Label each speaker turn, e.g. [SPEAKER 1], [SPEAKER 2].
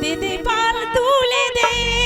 [SPEAKER 1] দিদি পাল তুলে দে।